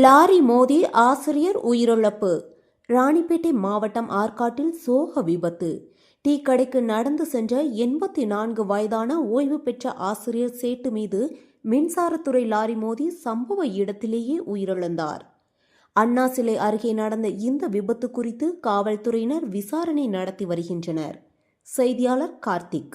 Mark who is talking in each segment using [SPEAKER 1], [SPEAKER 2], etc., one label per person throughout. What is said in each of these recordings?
[SPEAKER 1] Lorry மோதி ஆசிரியர் உயிரிழப்பு. ராணிப்பேட்டை மாவட்டம் ஆற்காட்டில் சோக விபத்து. டீ கடைக்கு நடந்து சென்ற எண்பத்தி நான்கு வயதான ஓய்வு பெற்ற ஆசிரியர் சேட்டு மீது மின்சாரத்துறை லாரி மோதி சம்பவ இடத்திலேயே உயிரிழந்தார். அண்ணா சிலை அருகே நடந்த இந்த விபத்து குறித்து காவல்துறையினர் விசாரணை நடத்தி வருகின்றனர். செய்தியாளர் கார்த்திக்.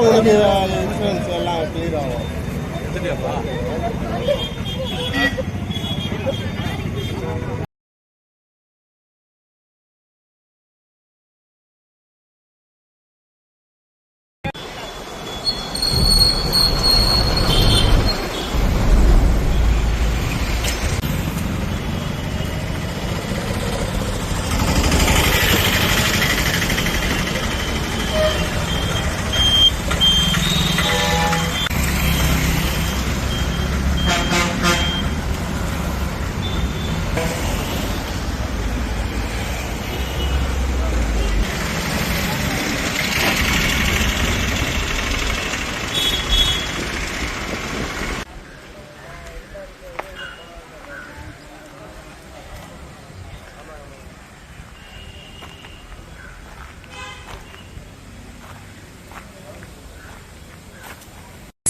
[SPEAKER 2] உனக்கு இன்சூரன்ஸ் எல்லாம் கிளியர் ஆகும்